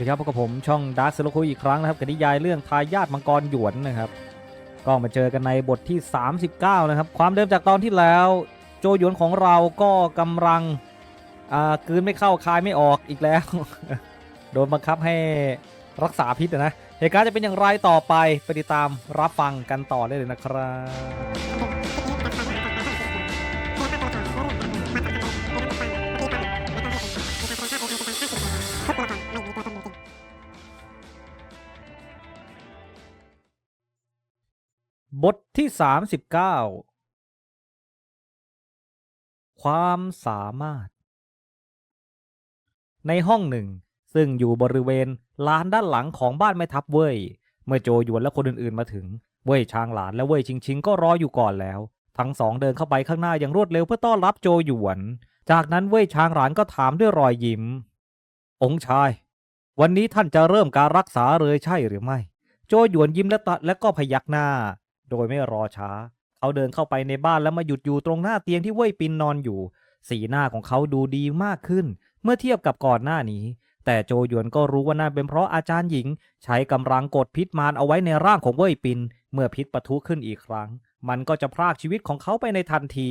สวัสดีครับพบกับผมช่องดาร์คเซลคุยอีกครั้งนะครับกับนิยายเรื่องทายาทมังกรหยวนนะครับก็มาเจอกันในบทที่ 39 นะครับ ความเดิมจากตอนที่แล้ว โจหยวนของเราก็กำลังอ่ากืนไม่เข้าคายไม่ออกอีกแล้ว โดนบังคับให้รักษาพิษนะเหตุการณ์จะเป็นอย่างไรต่อไปไปติดตามรับฟังกันต่อได้เลยนะครับ ที่ 39 ความสามารถ ในห้องหนึ่ง ซึ่งอยู่บริเวณลานด้านหลังของบ้านแม่ทัพเว่ยเมื่อโจหยวนและคนอื่น ๆ มาถึง เว่ยชางหลานและเว่ยชิงชิงก็รออยู่ก่อนแล้ว ทั้งสองเดินเข้าไปข้างหน้าอย่างรวดเร็วเพื่อต้อนรับโจหยวน จากนั้นเว่ยชางหลานก็ถามด้วยรอยยิ้ม องค์ชาย วันนี้ท่านจะเริ่มการรักษาเลยใช่หรือไม่ โจหยวนยิ้มและตะและก็พยักหน้า โดยไม่รอช้า เขาเดินเข้าไปในบ้านแล้วมาหยุดอยู่ตรงหน้าเตียงที่เว่ยปินนอนอยู่ สีหน้าของเขาดูดีมากขึ้น เมื่อเทียบกับก่อนหน้านี้ แต่โจหยวนก็รู้ว่านั่นเป็นเพราะอาจารย์หญิง ใช้กำลังกดพิษมารเอาไว้ในร่างของเว่ยปิน เมื่อพิษปะทุขึ้นอีกครั้ง มันก็จะพรากชีวิตของเขาไปในทันที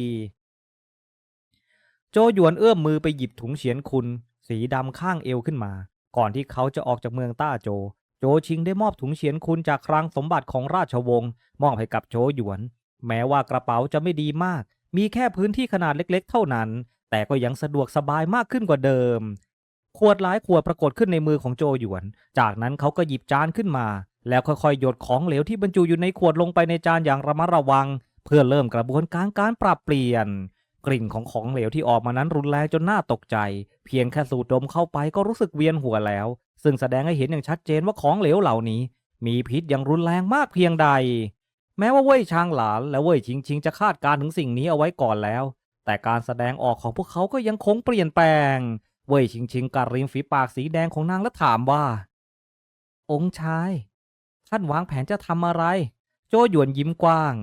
โจหยวนเอื้อมมือไปหยิบถุงเฉียนคุณ สีดำข้างเอวขึ้นมา ก่อนที่เขาจะออกจากเมืองต้าโจ โจชิงได้มอบถุงเฉียนคุณจากคลังสมบัติของราชวงศ์มอบให้กับโจหยวน แม้ว่ากระเป๋าจะไม่ดีมาก มีแค่พื้นที่ขนาดเล็กๆ เท่านั้น แต่ก็ยังสะดวกสบายมากขึ้นกว่าเดิม ขวดหลายขวดปรากฏขึ้นในมือของโจหยวน จากนั้นเขาก็หยิบจานขึ้นมา แล้วค่อยๆหยดของเหลวที่บรรจุอยู่ในขวดลงไปในจานอย่างระมัดระวัง เพื่อเริ่มกระบวนการการปรับเปลี่ยน กลิ่นของของเหลวที่ออกมานั้นรุนแรงจนน่าตกใจ เพียงแค่สูดดมเข้าไปก็รู้สึกเวียนหัวแล้ว ซึ่งแสดงให้เห็นอย่างชัดเจนว่าของเหลวเหล่านี้ มีพิษอย่างรุนแรงมากเพียงใด แม้ว่าเว่ยชางหลานและเว่ยชิงชิงจะคาดการณ์ถึงสิ่งนี้เอาไว้ก่อนแล้ว แต่การแสดงออกของพวกเขาก็ยังคงเปลี่ยนแปลง เว่ยชิงชิงกัดริมฝีปากสีแดงของนางและถามว่า องค์ชายท่านวางแผนจะทำอะไร โจหยวนยิ้มกว้าง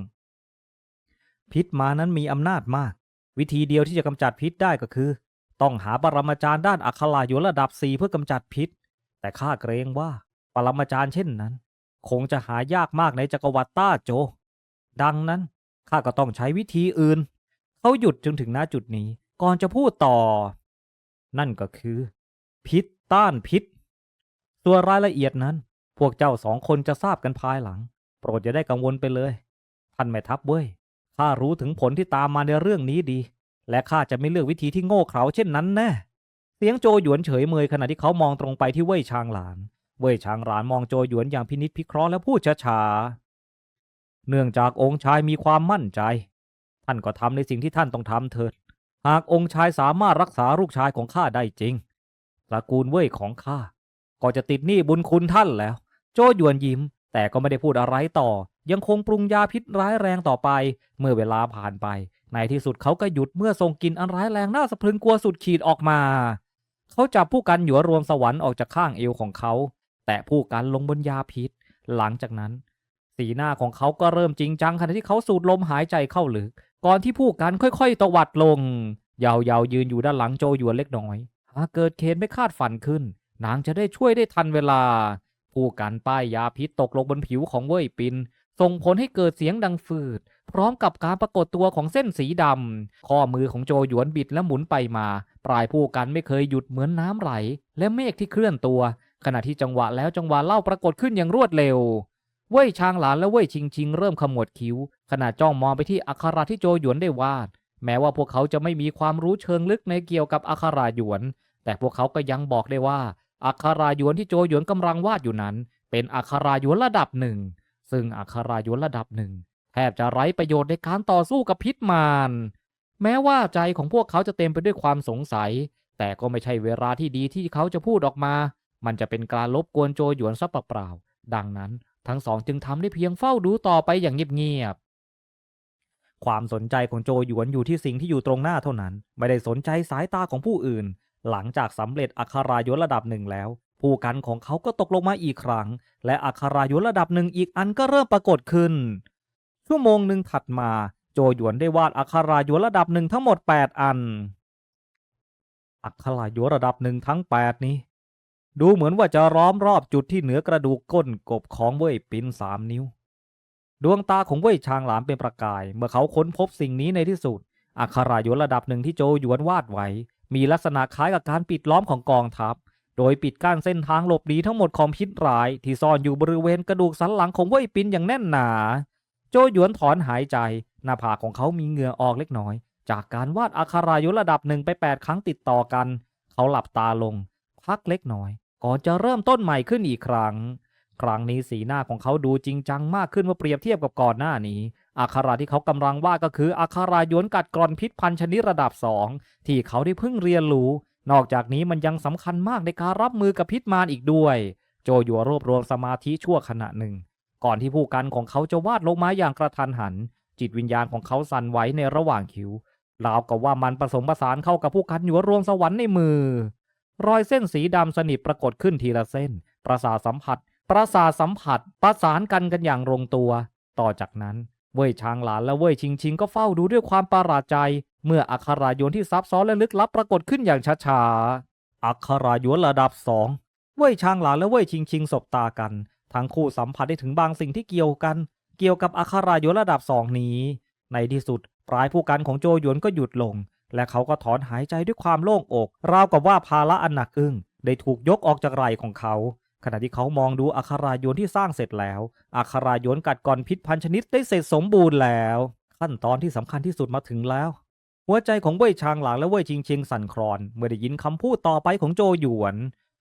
พิษมานั้นมีอำนาจมาก วิธีเดียวที่จะกำจัดพิษได้ก็คือ ต้องหาปรมาจารย์ด้านอัครายุระดับสี่เพื่อกำจัดพิษ แต่ข้าเกรงว่าปรมาจารย์เช่นนั้น คงจะหายากมากในจักรวรรดิต้าโจ ดังนั้นข้าก็ต้องใช้วิธีอื่น เขาหยุดจนถึงหน้าจุดนี้ ก่อนจะพูดต่อ นั่นก็คือ พิษต้านพิษส่วรายละเอียดนั้น พวกเจ้าสองคนจะทราบกันภายหลัง โปรดอย่าได้กังวลไปเลย ท่านแม่ทัพเว้ย ข้ารู้ถึงผลที่ตามมาในเรื่องนี้ดี และข้าจะไม่เลือกวิธีที่โง่เขลาเช่นนั้นแน่เสียงโจหยวนเฉยเมยขณะที่เขามองตรงไปที่เว่ยชางหลาน เว่ยชางหลานมองโจหยวนอย่างพินิจพิเคราะห์และพูดช้าๆเนื่องจากองค์ชายมีความมั่นใจ ท่านก็ทำในสิ่งที่ท่านต้องทำเถิด หากองค์ชายสามารถรักษาลูกชายของข้าได้จริงตระกูลเว่ยของข้าก็จะติดหนี้บุญคุณท่านแล้ว โจหยวนยิ้ม แต่ก็ไม่ได้พูดอะไรต่อ ยังคงปรุงยาพิษร้ายแรงต่อไป เมื่อเวลาผ่านไป ในที่สุดเขาก็หยุดเมื่อทรงกินอันร้ายแรงน่าสะพรึงกลัวสุดขีดออกมา เขาจับผู้กันหยวรวมสวรรค์ออกจากข้างเอวของเขา แตะผู้กันลงบนยาพิษ หลังจากนั้น สีหน้าของเขาก็เริ่มจริงจังขณะที่เขาสูดลมหายใจเข้าลึกก่อนที่ผู้กันค่อยๆตวัดลงยาวๆยืนอยู่ด้านหลังโจหยวนเล็กน้อย หากเกิดเคนไม่คาดฝันขึ้น นางจะได้ช่วยได้ทันเวลา ผู้กันป้ายยาพิษตกลงบนผิวของเว่ยปิน ส่งผลให้เกิดเสียงดังฟืด พร้อมกับการปรากฏตัวของเส้นสีดำ ข้อมือของโจหยวนบิดและหมุนไปมา ปลายผู้กันไม่เคยหยุดเหมือนน้ำไหล และเมฆที่เคลื่อนตัว ขณะที่จังหวะแล้วจังหวะเล่าปรากฏขึ้นอย่างรวดเร็ว เว่ยชางหลานและเว่ยชิงชิงเริ่มขมวดคิ้ว ขณะจ้องมองไปที่อักขระที่โจหยวนได้วาด แม้ว่าพวกเขาจะไม่มีความรู้เชิงลึกในเกี่ยวกับอักขระหยวน แต่พวกเขาก็ยังบอกได้ว่าอักขราหยวนที่โจหยวนกำลังวาดอยู่นั้น เป็นอักขราหยวนระดับหนึ่ง ซึ่งอักขรายวนระดับหนึ่งแทบจะไร้ประโยชน์ในการต่อสู้กับพิษมาร แม้ว่าใจของพวกเขาจะเต็มไปด้วยความสงสัย แต่ก็ไม่ใช่เวลาที่ดีที่เขาจะพูดออกมา มันจะเป็นการลบกวนโจหยวนซะเปล่าๆดังนั้นทั้งสองจึงทำได้เพียงเฝ้าดูต่อไปอย่างเงียบๆ ความสนใจของโจหยวนอยู่ที่สิ่งที่อยู่ตรงหน้าเท่านั้น ไม่ได้สนใจสายตาของผู้อื่น หลังจากสำเร็จอัครายศระดับหนึ่งแล้ว ผู้กันของเขาก็ตกลงมาอีกครั้ง และอัครายศระดับหนึ่งอีกอันก็เริ่มปรากฏขึ้น ชั่วโมงหนึ่งถัดมา โจหยวนได้วาดอัครายศระดับหนึ่งทั้งหมด 8 อัน อัครายศระดับหนึ่งทั้ง 8 นี้ ดูเหมือนว่าจะล้อมรอบจุดที่เหนือกระดูกก้นกบของเว่ยปินสามนิ้ว ดวงตาของเว่ยชางหลานเป็นประกาย เมื่อเขาค้นพบสิ่งนี้ในที่สุด อักขระยนระดับหนึ่งที่โจหยวนวาดไว้มีลักษณะคล้ายกับการปิดล้อมของกองทัพ โดยปิดกั้นเส้นทางหลบหนีทั้งหมดของพิษร้ายที่ซ่อนอยู่บริเวณกระดูกสันหลังของเว่ยปินอย่างแน่นหนา โจหยวนถอนหายใจ หน้าผากของเขามีเหงื่อออกเล็กน้อย จากการวาดอักขรายนระดับหนึ่งไปแปดครั้งติดต่อกัน เขาหลับตาลง พักเล็กน้อย ก่อนจะเริ่มต้นใหม่ขึ้นอีกครั้ง ครั้งนี้สีหน้าของเขาดูจริงจังมากขึ้นเมื่อเปรียบเทียบกับก่อนหน้านี้อักขระที่เขากำลังวาดก็คืออักขรายนกัดกร่อนพิษพันชนิดระดับสองที่เขาได้เพิ่งเรียนรู้ นอกจากนี้มันยังสำคัญมากในการรับมือกับพิษมารอีกด้วย โจหยัวรวบรวมสมาธิชั่วขณะหนึ่ง ก่อนที่ผู้กันของเขาจะวาดลงมาอย่างกระทันหัน จิตวิญญาณของเขาสั่นไหวในระหว่างคิ้วราวกับว่ามันผสมผสานเข้ากับผู้กันหยัวรวมสวรรค์ในมือ รอยเส้นสีดำสนิทปรากฏขึ้นทีละเส้น ประสาสัมผัส ประสาสัมผัส ประสานกันกันอย่างลงตัว ต่อจากนั้นเว่ยชางหลานและเว่ยชิงชิงก็เฝ้าดูด้วยความประหลาดใจ เมื่ออักขรายนที่ซับซ้อนและลึกลับปรากฏขึ้นอย่างช้าๆ อักขรายนระดับสองเว่ยชางหลานและเว่ยชิงชิงสบตากัน ทั้งคู่สัมผัสได้ถึงบางสิ่งที่เกี่ยวกัน เกี่ยวกับอักขรายนระดับสองนี้ ในที่สุดปลายผู้กันของโจหยวนก็หยุดลง และเขาก็ถอนหายใจด้วยความโล่งอก ราวกับว่าภาระอันหนักอึ้งได้ถูกยกออกจากไหล่ของเขา ขณะที่เขามองดูอักขรายนที่สร้างเสร็จแล้ว อักขรายนกัดกร่อนพิษพันชนิดได้เสร็จสมบูรณ์แล้ว ขั้นตอนที่สำคัญที่สุดมาถึงแล้ว หัวใจของเว่ยชางหลางและเว่ยชิงชิงสั่นคลอน เมื่อได้ยินคำพูดต่อไปของโจหยวน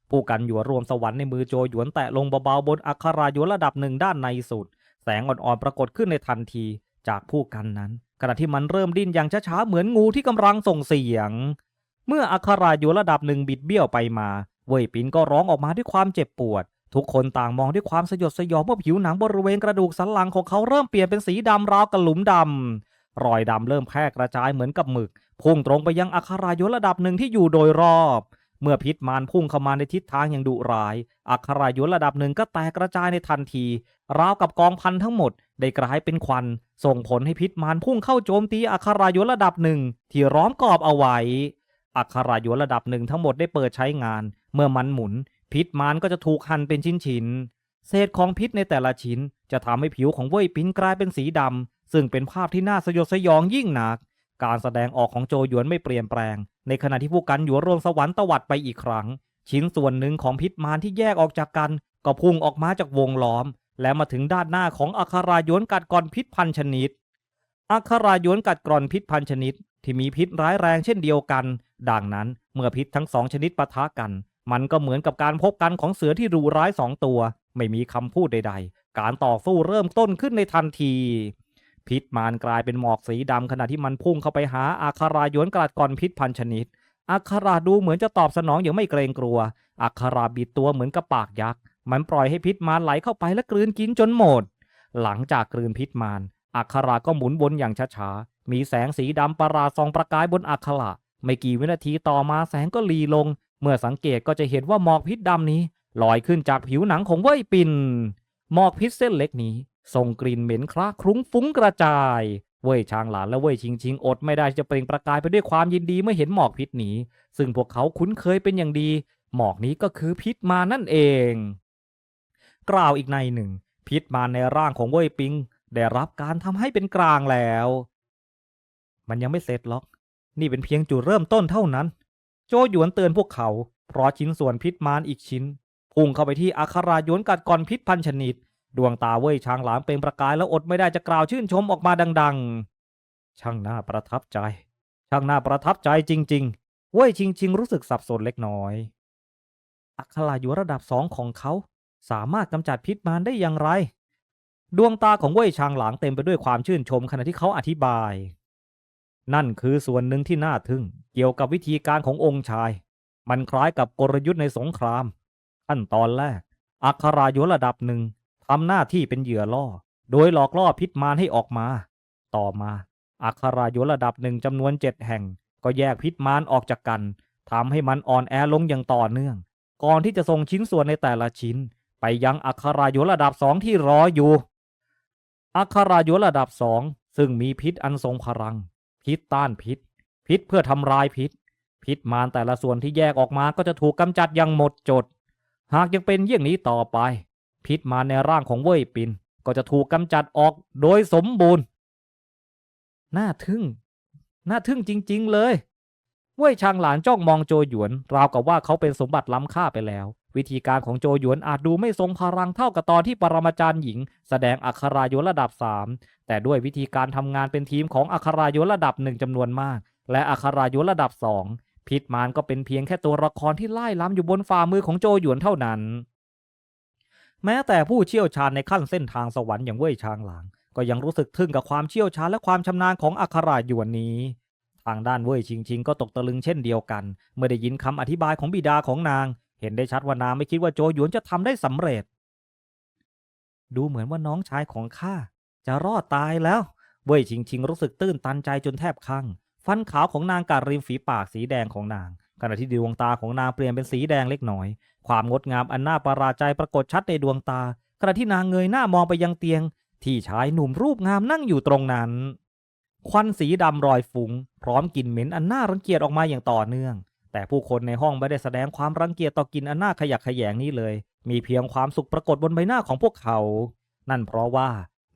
ผู้กันหยวนรวมสวรรค์ในมือโจหยวนแตะลงเบาๆบนอักขรายนระดับหนึ่งด้านในสุด แสงอ่อนๆปรากฏขึ้นในทันทีจากผู้กันนั้น ขณะที่มันเริ่มดิ้นอย่างช้าๆเหมือนงูที่กำลังส่งเสียง เมื่ออักขรายนระดับหนึ่งบิดเบี้ยวไปมา เว่ยปินก็ร้องออกมาด้วยความเจ็บปวด ทุกคนต่างมองด้วยความสยดสยองเมื่อผิวหนังบริเวณกระดูกสันหลังของเขาเริ่มเปลี่ยนเป็นสีดำราวกับหลุมดำ รอยดำเริ่มแพร่กระจายเหมือนกับหมึก พุ่งตรงไปยังอัครายนต์ระดับหนึ่งที่อยู่โดยรอบ เมื่อพิษมารพุ่งเข้ามาในทิศทางอย่างดุร้าย อัครายนต์ระดับหนึ่งก็แตกกระจายในทันที ราวกับกองพันทั้งหมด ได้กลายเป็นควัน ส่งผลให้พิษมารพุ่งเข้าโจมตีอัครายนต์ระดับหนึ่งที่ร้อมกรอบเอาไว้ อัครายนต์ระดับหนึ่งทั้งหมดได้เปิดใช้งาน เมื่อมันหมุน พิษมารก็จะถูกหั่นเป็นชิ้นๆเศษของพิษในแต่ละชิ้นจะทำให้ผิวของเว่ยปิ้นกลายเป็นสีดำ ซึ่งเป็นภาพที่น่าสยดสยองยิ่งหนัก การแสดงออกของโจหยวนไม่เปลี่ยนแปลง ในขณะที่ผู้กันหยวนรวมสวรรค์ตวัดไปอีกครั้ง ชิ้นส่วนหนึ่งของพิษมารที่แยกออกจากกัน ก็พุ่งออกมาจากวงล้อม และมาถึงด้านหน้าของอัครายวนกัดกร่อนพิษพันชนิด อัครายวนกัดกร่อนพิษพันชนิด ที่มีพิษร้ายแรงเช่นเดียวกัน ดังนั้นเมื่อพิษทั้งสองชนิดปะทะกัน มันก็เหมือนกับการพบกันของเสือที่ดุร้ายสองตัว ไม่มีคำพูดใด ๆ การต่อสู้เริ่มต้นขึ้นในทันที พิษมารกลายเป็นหมอกสีดำขณะที่มันพุ่งเข้าไปหาอาคารายนกลัดก่อนพิษพันชนิดอัคาราดูเหมือนจะตอบสนองอย่างไม่เกรงกลัวอัคาราบิดตัวเหมือนกับปากยักษ์ มันปล่อยให้พิษมารไหลเข้าไปและกลืนกินจนหมด หลังจากกลืนพิษมารอัคราก็หมุนวนอย่างช้าๆ มีแสงสีดำประหลาดส่องประกายบนอัคระไม่กี่วินาทีต่อมาแสงก็ลีลง เมื่อสังเกตก็จะเห็นว่าหมอกพิษดำนี้ ลอยขึ้นจากผิวหนังของเว่ยปินหมอกพิษเส้นเล็กนี้ ส่งกลิ่นเหม็นคล้าคลุ้งฟุ้งกระจาย เว่ยชางหลานและเว่ยชิงชิงอดไม่ได้จะเปล่งประกายไปด้วยความยินดีเมื่อเห็นหมอกพิษนี้ ซึ่งพวกเขาคุ้นเคยเป็นอย่างดี หมอกนี้ก็คือพิษมานั่นเอง กล่าวอีกในหนึ่ง พิษมาในร่างของเว่ยปิง ได้รับการทำให้เป็นกลางแล้ว มันยังไม่เสร็จหรอก นี่เป็นเพียงจุดเริ่มต้นเท่านั้น โจหยวนเตือนพวกเขา เพราะชิ้นส่วนพิษมารอีกชิ้นพุ่งเข้าไปที่อัครายนกัดก่อนพิษพันชนิด ดวงตาเว่ยช้างหลามเป็นประกายแล้วอดไม่ได้จะกล่าวชื่นชมออกมาดัง ๆ ช่างน่าประทับใจ ช่างน่าประทับใจจริง ๆ เว่ยชิงชิงรู้สึกสับสนเล็กน้อย อัครายนระดับสองของเขาสามารถกำจัดพิษมารได้อย่างไร ดวงตาของเว่ยชางหลางเต็มไปด้วยความชื่นชมขณะที่เขาอธิบาย นั่นคือส่วนหนึ่งที่น่าทึ่ง เกี่ยวกับวิธีการขององค์ชาย มันคล้ายกับกลยุทธ์ในสงคราม ขั้นตอนแรก อัครายนระดับหนึ่ง ทำหน้าที่เป็นเหยื่อล่อ โดยหลอกล่อพิษมารให้ออกมา ต่อมาอัครายนระดับหนึ่งจำนวนเจ็ดแห่ง ก็แยกพิษมารออกจากกันทำให้มันอ่อนแอลงอย่างต่อเนื่อง ก่อนที่จะส่งชิ้นส่วนในแต่ละชิ้น ไปยังอัครายนระดับสองที่รออยู่ อัครายนระดับสองซึ่งมีพิษอันทรงพลัง พิษต้านพิษ พิษเพื่อทำลายพิษ พิษมารแต่ละส่วนที่แยกออกมาก็จะถูกกำจัดอย่างหมดจด หากยังเป็นเยี่ยงนี้ต่อไป พิษมาในร่างของเว่ยปิน ก็จะถูกกำจัดออกโดยสมบูรณ์ น่าทึ่ง น่าทึ่งจริง ๆ เลย เว่ยชางหลานจ้องมองโจหยวน ราวกับว่าเขาเป็นสมบัติล้ำค่าไปแล้ว วิธีการของโจหยวนอาจดูไม่ทรงพลังเท่ากับตอนที่ปรมาจารย์หญิง แสดงอัครายศระดับ 3 แต่ด้วยวิธีการทำงานเป็นทีมของอัครายศระดับหนึ่งจำนวนมาก และอัครายศระดับสองพิษมารก็เป็นเพียงแค่ตัวละครที่ไล่ล้ำอยู่บนฝ่ามือของโจหยวนเท่านั้น แม้แต่ผู้เชี่ยวชาญในขั้นเส้นทางสวรรค์อย่างเว่ยชางหลาง ก็ยังรู้สึกทึ่งกับความเชี่ยวชาญและความชำนาญของอัคราหยวนนี้ ทางด้านเว่ยชิงชิงก็ตกตะลึงเช่นเดียวกัน เมื่อได้ยินคำอธิบายของบิดาของนาง เห็นได้ชัดว่านางไม่คิดว่าโจหยวนจะทำได้สำเร็จ ดูเหมือนว่าน้องชายของข้าจะรอดตายแล้ว เว่ยชิงชิงรู้สึกตื้นตันใจจนแทบคลั่งฟันขาวของนางกัดริมฝีปากสีแดงของนาง ขณะที่ดวงตาของนางเปลี่ยนเป็นสีแดงเล็กน้อย ความงดงามอันน่าประหลาดใจปรากฏชัดในดวงตา ขณะที่นางเงยหน้ามองไปยังเตียง ที่ชายหนุ่มรูปงามนั่งอยู่ตรงนั้น ควันสีดำรอยฟุง้ง พร้อมกลิ่นเหม็นอันน่ารังเกียจออกมาอย่างต่อเนื่อง แต่ผู้คนในห้องไม่ได้แสดงความรังเกียจต่อกลิ่นอันน่าขยะแขยงนี้เลย มีเพียงความสุขปรากฏบนใบหน้าของพวกเขา นั่นเพราะว่า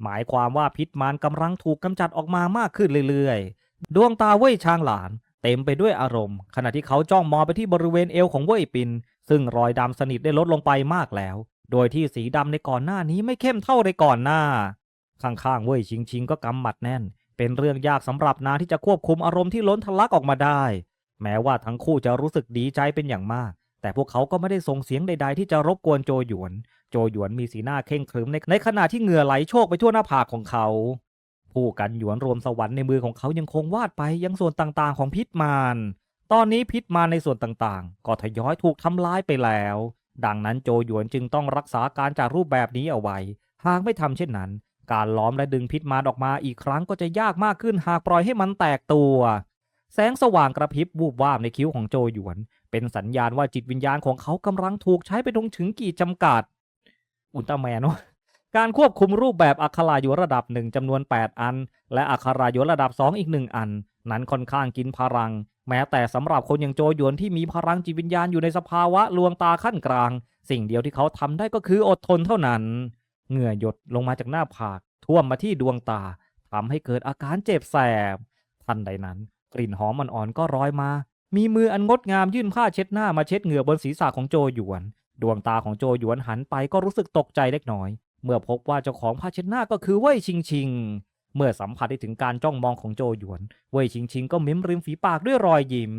หมายความว่าพิษมารกำลังถูกกำจัดออกมามากขึ้นเรื่อยๆ ดวงตาเว่ยชางหลาน เต็มไปด้วยอารมณ์ ขณะที่เขาจ้องมองไปที่บริเวณเอวของเว่ยปิน ซึ่งรอยดำสนิทได้ลดลงไปมากแล้ว โดยที่สีดำในก่อนหน้านี้ไม่เข้มเท่าในก่อนหน้า ข้างๆเว่ยชิงชิงก็กำหมัดแน่น เป็นเรื่องยากสำหรับนางที่จะควบคุมอารมณ์ที่ล้นทะลักออกมาได้ แม้ว่าทั้งคู่จะรู้สึกดีใจเป็นอย่างมาก แต่พวกเขาก็ไม่ได้ส่งเสียงใด ๆ ที่จะรบกวนโจหยวน โจหยวนมีสีหน้าเคร่งครึมในในขณะที่เหงื่อไหลโชกไปทั่วหน้าผากของเขา ผู้กันหยวนรวมสวรรค์ในมือของเขายังคงวาดไปยังส่วนต่างๆของพิษมารตอนนี้พิษมารในส่วนต่างๆ ก็ทยอยถูกทำลายไปแล้ว ดังนั้นโจหยวนจึงต้องรักษาการจากรูปแบบนี้เอาไว้ หากไม่ทำเช่นนั้น การล้อมและดึงพิษมารออกมาอีกครั้งก็จะยากมากขึ้นหากปล่อยให้มันแตกตัว แสงสว่างกระพริบวูบวาบในคิ้วของโจหยวน เป็นสัญญาณว่าจิตวิญญาณของเขากำลังถูกใช้ไปตรงถึงกี่จำกัด อุลตร้าแมนวะ การควบคุมรูปแบบอัครายุระดับหนึ่งจำนวน 8 อัน และอัครายุระดับ 2 อีกหนึ่งอัน นั้นค่อนข้างกินพลัง แม้แต่สำหรับคนอย่างโจหยวนที่มีพลังจิตวิญญาณอยู่ในสภาวะลวงตาขั้นกลาง สิ่งเดียวที่เขาทำได้ก็คืออดทนเท่านั้น เหงื่อหยดลงมาจากหน้าผาก ท่วมมาที่ดวงตาทำให้เกิดอาการเจ็บแสบทันใดนั้น กลิ่นหอมอ่อนๆก็ร้อยมา มีมืออันงดงามยื่นผ้าเช็ดหน้ามาเช็ดเหงื่อบนศีรษะของโจหยวน ดวงตาของโจหยวนหันไปก็รู้สึกตกใจเล็กน้อย เมื่อพบว่าเจ้าของผ้าเช็ดหน้าก็คือเว่ยชิงชิง เมื่อสัมผัสได้ถึงการจ้องมองของโจหยวน เว่ยชิงชิงก็มิ้มริมฝีปากด้วยรอยยิ้ม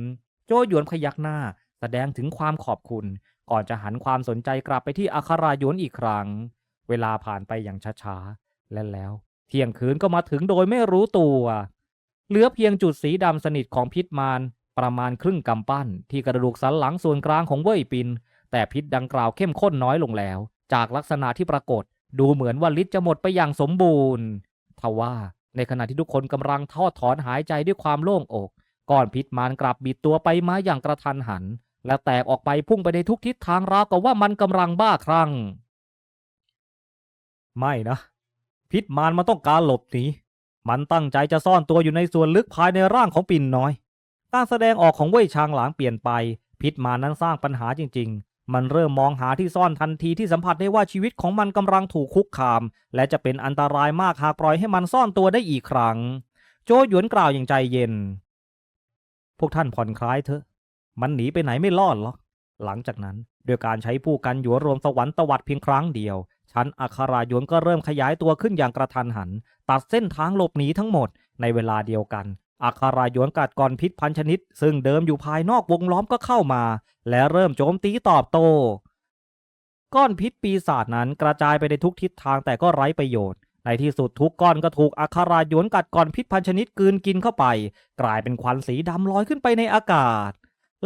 โจหยวนพยักหน้า แสดงถึงความขอบคุณ ก่อนจะหันความสนใจกลับไปที่อัครายวนอีกครั้ง เวลาผ่านไปอย่างช้าๆ และแล้ว เที่ยงคืนก็มาถึงโดยไม่รู้ตัว เหลือเพียงจุดสีดำสนิทของพิษมารประมาณครึ่งกำปั้น ที่กระดูกสันหลังส่วนกลางของเว่ยปิน แต่พิษดังกล่าวเข้มข้นน้อยลงแล้ว จากลักษณะที่ปรากฏ ดูเหมือนว่าฤทธิ์จะหมดไปอย่างสมบูรณ์ทว่าในขณะที่ทุกคนกำลังทอดถอนหายใจด้วยความโล่งอก ก้อนพิษมารกลับบิดตัวไปมาอย่างกระทันหัน และแตกออกไปพุ่งไปในทุกทิศทางราวกับว่ามันกำลังบ้าคลั่ง ไม่นะ พิษมารมันต้องการหลบหนีมันตั้งใจจะซ่อนตัวอยู่ในส่วนลึกภายในร่างของปิ่นน้อย การแสดงออกของเว่ยชางหลางเปลี่ยนไป พิษมารนั้นสร้างปัญหาจริง มันเริ่มมองหาที่ซ่อนทันทีที่สัมผัสได้ว่าชีวิตของมันกำลังถูกคุกคาม และจะเป็นอันตรายมากหากปล่อยให้มันซ่อนตัวได้อีกครั้ง โจหยวนกล่าวอย่างใจเย็น พวกท่านผ่อนคลายเถอะ มันหนีไปไหนไม่รอดหรอกหลังจากนั้นโดยการใช้ผู้กันหยวรวมสวรรค์ตวัดเพียงครั้งเดียว ชั้นอัครายวนก็เริ่มขยายตัวขึ้นอย่างกระทันหัน ตัดเส้นทางหลบหนีทั้งหมดในเวลาเดียวกัน อัคารายวนกัดกรพิษพันชนิด ซึ่งเดิมอยู่ภายนอกวงล้อมก็เข้ามา และเริ่มโจมตีตอบโต้ก้อนพิษปีศาจนั้นกระจายไปในทุกทิศทางแต่ก็ไร้ประโยชน์ ในที่สุดทุกก้อนก็ถูกอัคารายวนกัดก่อนพิษพันชนิดกืนกินเข้าไป กลายเป็นควันสีดำลอยขึ้นไปในอากาศ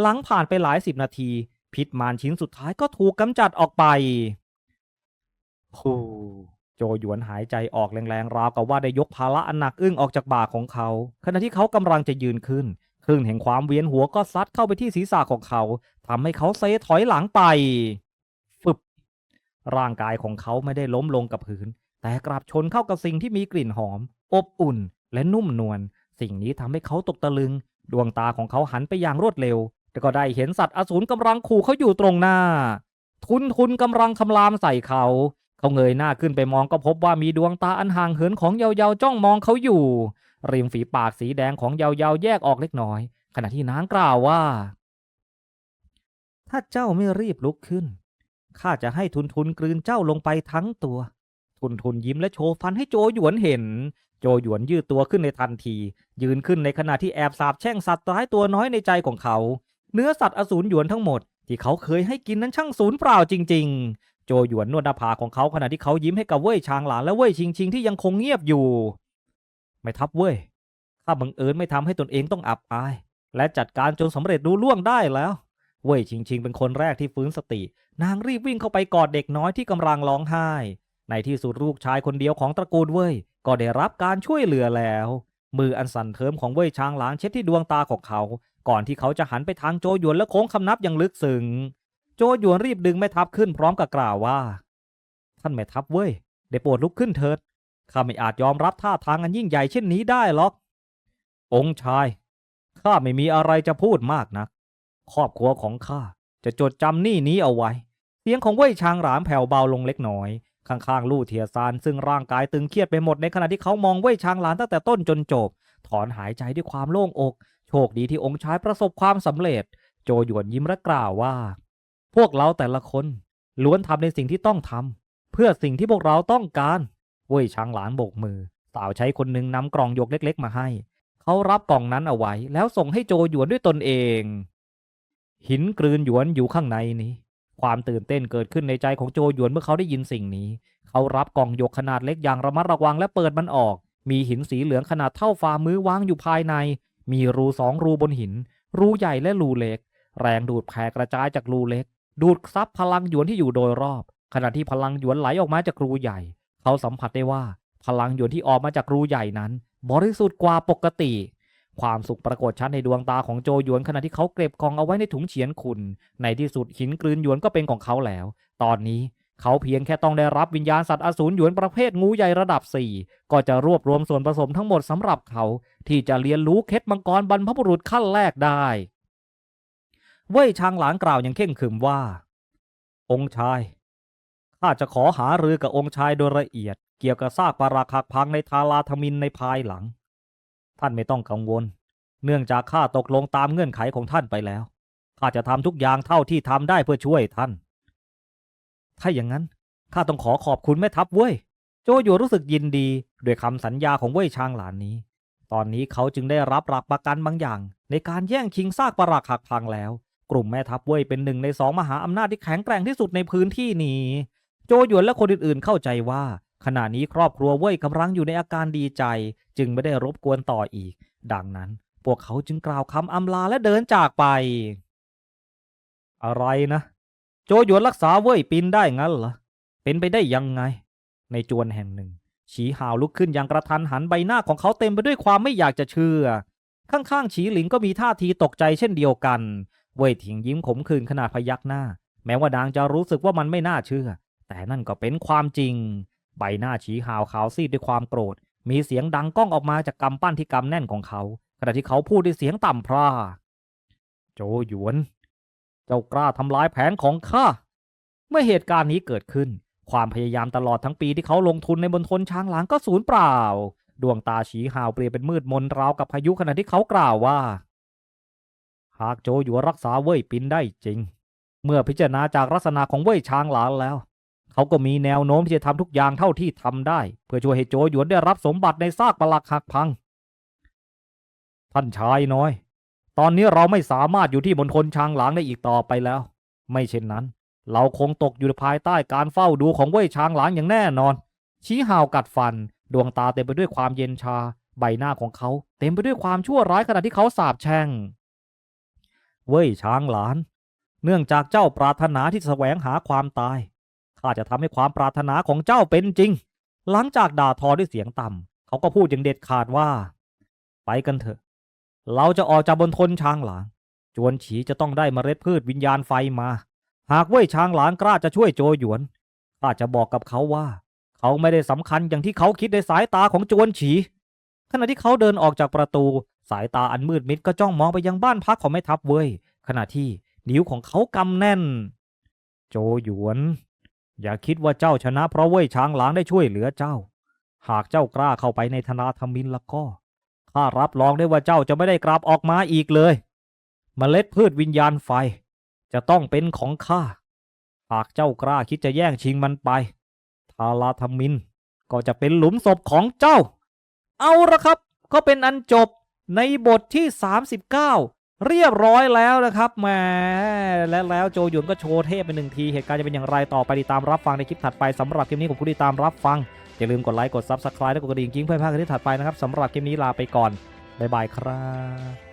หลังผ่านไปหลายสิบนาที พิษมารชิ้นสุดท้ายก็ถูกกำจัดออกไปฮู โจหยวนหายใจออกแรงๆราวกับว่าได้ยกภาระอันหนักอึ้งออกจากบ่าของเขา ขณะที่เขากำลังจะยืนขึ้น คลื่นแห่งความเวียนหัวก็ซัดเข้าไปที่ศีรษะของเขาทำให้เขาเซถอยหลังไป ฟึบ ร่างกายของเขาไม่ได้ล้มลงกับพื้น แต่กลับชนเข้ากับสิ่งที่มีกลิ่นหอม อบอุ่น และนุ่มนวล สิ่งนี้ทำให้เขาตกตะลึง ดวงตาของเขาหันไปอย่างรวดเร็ว แต่ก็ได้เห็นสัตว์อสูรกำลังขู่เขาอยู่ตรงหน้า ทุนทุนกำลังคำรามใส่เขา เขาเงยหน้าขึ้นไปมองก็พบว่ามีดวงตาอันห่างเหินของเยาเยาจ้องมองเขาอยู่ ริมฝีปากสีแดงของเยาเยาแยกออกเล็กน้อย ขณะที่นางกล่าวว่า ถ้าเจ้าไม่รีบลุกขึ้นข้าจะให้ทุนทุนกลืนเจ้าลงไปทั้งตัว ทุนทุนยิ้มและโชว์ฟันให้โจหยวนเห็น โจหยวนยืดตัวขึ้นในทันที ยืนขึ้นในขณะที่แอบสาบแช่งสัตว์ร้ายตัวน้อยในใจของเขา เนื้อสัตว์อสูรหยวนทั้งหมดที่เขาเคยให้กินนั้นช่างสูญเปล่าจริง โจหยวนนวดหน้าผากของเขาขณะที่เขายิ้มให้กับเว่ยชางหลานและเว่ยชิงชิงที่ยังคงเงียบอยู่ ไม่ทับเว่ยข้าบังเอิญไม่ทำให้ตนเองต้องอับอาย และจัดการจนสำเร็จรู้ล่วงได้แล้ว เว่ยชิงชิงเป็นคนแรกที่ฟื้นสติ นางรีบวิ่งเข้าไปกอดเด็กน้อยที่กำลังร้องไห้ ในที่สุดลูกชายคนเดียวของตระกูลเว่ยก็ได้รับการช่วยเหลือแล้ว มืออันสั่นเทิมของเว่ยชางหลานเช็ดที่ดวงตาของเขา ก่อนที่เขาจะหันไปทางโจหยวนและโค้งคำนับอย่างลึกซึ้ง โจหยวนรีบดึงแม่ทัพขึ้นพร้อมกับกล่าวว่า ท่านแม่ทัพเว้ย ได้โปรดลุกขึ้นเถิด ข้าไม่อาจยอมรับท่าทางอันยิ่งใหญ่เช่นนี้ได้หรอก องค์ชาย ข้าไม่มีอะไรจะพูดมากนัก ครอบครัวของข้าจะจดจำหนี้นี้เอาไว้ เสียงของเว่ยชางหลามแผ่วเบาลงเล็กน้อย ข้างๆ ลู่เทียซานซึ่งร่างกายตึงเครียดไปหมดในขณะที่เขามองเว่ยชางหลานตั้งแต่ต้นจนจบ ถอนหายใจด้วยความโล่งอก โชคดีที่องค์ชายประสบความสำเร็จ โจหยวนยิ้มและกล่าวว่า พวกเราแต่ละคนล้วนทำในสิ่งที่ต้องทำเพื่อสิ่งที่พวกเราต้องการเว่ยช้างหลานโบกมือ สาวใช้คนหนึ่งนำกล่องยกเล็ก ๆ มาให้ เขารับกล่องนั้นเอาไว้ แล้วส่งให้โจหยวนด้วยตนเอง หินกลืนหยวนอยู่ข้างในนี้ ความตื่นเต้นเกิดขึ้นในใจของโจหยวนเมื่อเขาได้ยินสิ่งนี้ เขารับกล่องยกขนาดเล็กอย่างระมัดระวังและเปิดมันออก มีหินสีเหลืองขนาดเท่าฝ่ามือวางอยู่ภายใน มีรูสองรูบนหิน รูใหญ่และรูเล็ก แรงดูดแผ่กระจายจากรูเล็ก ดูดซับพลังหยวนที่อยู่โดยรอบ ขณะที่พลังหยวนไหลออกมาจากรูใหญ่ เขาสัมผัสได้ว่าพลังหยวนที่ออกมาจากรูใหญ่นั้น บริสุทธิ์กว่าปกติ ความสุขปรากฏชัดในดวงตาของโจหยวนขณะที่เขาเก็บกองเอาไว้ในถุงเฉียนขุนในที่สุดหินกลืนหยวนก็เป็นของเขาแล้ว ตอนนี้เขาเพียงแค่ต้องได้รับวิญญาณสัตว์อสูรหยวนประเภทงูใหญ่ระดับ 4 ก็จะรวบรวมส่วนผสมทั้งหมดสำหรับเขา ที่จะเรียนรู้เคล็ดมังกรบรรพบุรุษขั้นแรกได้ เว่ยชางหลานกล่าวอย่างเข่งขรึมว่า องค์ชาย ข้าจะขอหารือกับองค์ชายโดยละเอียด เกี่ยวกับซากปาราคักพังในทาราธมินในภายหลัง ท่านไม่ต้องกังวล เนื่องจากข้าตกลงตามเงื่อนไขของท่านไปแล้ว ข้าจะทำทุกอย่างเท่าที่ทำได้เพื่อช่วยท่าน ถ้าอย่างนั้นข้าต้องขอขอบคุณแม่ทัพเว้ย โจโยรู้สึกยินดีด้วยคำสัญญาของเว่ยชางหลานนี้ ตอนนี้เขาจึงได้รับหลักประกันบางอย่าง ในการแย่งชิงซากปรักหักพังแล้ว กลุ่มแม่ทัพเว่ยเป็นหนึ่งในสองมหาอำนาจที่แข็งแกร่งที่สุดในพื้นที่นี้ โจหยวนและคนอื่นๆเข้าใจว่า ขณะนี้ครอบครัวเว่ยกำลังอยู่ในอาการดีใจ จึงไม่ได้รบกวนต่ออีก ดังนั้น พวกเขาจึงกล่าวคำอำลาและเดินจากไป อะไรนะ โจหยวนรักษาเว่ยปินได้งั้นเหรอเป็นไปได้ยังไง ในจวนแห่งหนึ่ง ฉีหาวลุกขึ้นอย่างกระทันหันใบหน้าของเขาเต็มไปด้วยความไม่อยากจะเชื่อ ข้างๆฉีหลิงก็มีท่าทีตกใจเช่นเดียวกัน เว่ยถิงยิ้มขมขื่นขนาดพยักหน้า แม้ว่านางจะรู้สึกว่ามันไม่น่าเชื่อ แต่นั่นก็เป็นความจริง ใบหน้าฉีหาวขาวซีดด้วยความโกรธ มีเสียงดังก้องออกมาจากกำปั้นที่กำแน่นของเขา ขณะที่เขาพูดด้วยเสียงต่ำพร่าโจหยวน เจ้ากล้าทำลายแผนของข้าเมื่อเหตุการณ์นี้เกิดขึ้น ความพยายามตลอดทั้งปีที่เขาลงทุนในบนทนช้างหลางก็สูญเปล่า ดวงตาฉีหาวเปลี่ยนเป็นมืดมนราวกับพายุขณะที่เขากล่าวว่า หากโจหยวรักษาเว่ยปินได้จริง เมื่อพิจารณาจากลักษณะของเว่ยช้างหลานแล้ว เขาก็มีแนวโน้มที่จะทำทุกอย่างเท่าที่ทำได้ เพื่อช่วยให้โจหยวนได้รับสมบัติในซากปลักหักพัง ท่านชายน้อย ตอนนี้เราไม่สามารถอยู่ที่บนทนช้างหลางได้อีกต่อไปแล้ว ไม่เช่นนั้น เราคงตกอยู่ภายใต้การเฝ้าดูของเว่ยช้างหลางอย่างแน่นอน ชี้หาวกัดฟัน ดวงตาเต็มไปด้วยความเย็นชา ใบหน้าของเขา เต็มไปด้วยความชั่วร้ายขณะที่เขาสาบแช่ง เว่ยช้างหลาน เนื่องจากเจ้าปรารถนาที่แสวงหาความตาย ข้าจะทำให้ความปรารถนาของเจ้าเป็นจริง หลังจากด่าทอด้วยเสียงต่ำเขาก็พูดอย่างเด็ดขาดว่า ไปกันเถอะ เราจะออกจากบนทนช้างหลางจวนฉีจะต้องได้เมล็ดพืชวิญญาณไฟมา หากเว่ยช้างหลางกล้าจะช่วยโจหยวน ข้าจะบอกกับเขาว่า เขาไม่ได้สำคัญอย่างที่เขาคิดในสายตาของจวนฉีขณะที่เขาเดินออกจากประตู สายตาอันมืดมิดก็จ้องมองไปยังบ้านพักของแม่ทัพเว่ยขณะที่นิ้วของเขากำแน่น โจหยวน อย่าคิดว่าเจ้าชนะเพราะเว่ยช้างหลางได้ช่วยเหลือเจ้า หากเจ้ากล้าเข้าไปในธนาธมินล้วก็ข้ารับรองได้ว่าเจ้าจะไม่ได้กลับออกมาอีกเลยเมล็ดพืชวิญญาณไฟ จะต้องเป็นของข้า หากเจ้ากล้าคิดจะแย่งชิงมันไป ทาราธมินก็จะเป็นหลุมศพของเจ้า เอาละครับ ก็เป็นอันจบ ในบทที่ 39 เรียบร้อยแล้วนะครับแหมและแล้วโจหยุนก็โชว์เทพไปหนึ่งที เหตุการณ์จะเป็นอย่างไรต่อไปติดตามรับฟังในคลิปถัดไปสำหรับคลิปนี้ขอบคุณที่ตามรับฟัง อย่าลืมกดไลค์กดซับสไคร b e และกดกระดิ่งกิ้งเพื่อไม่พลาดคลิปถัดไปนะครับสำหรับคลิปนี้ลาไปก่อนบ๊ายบายครับ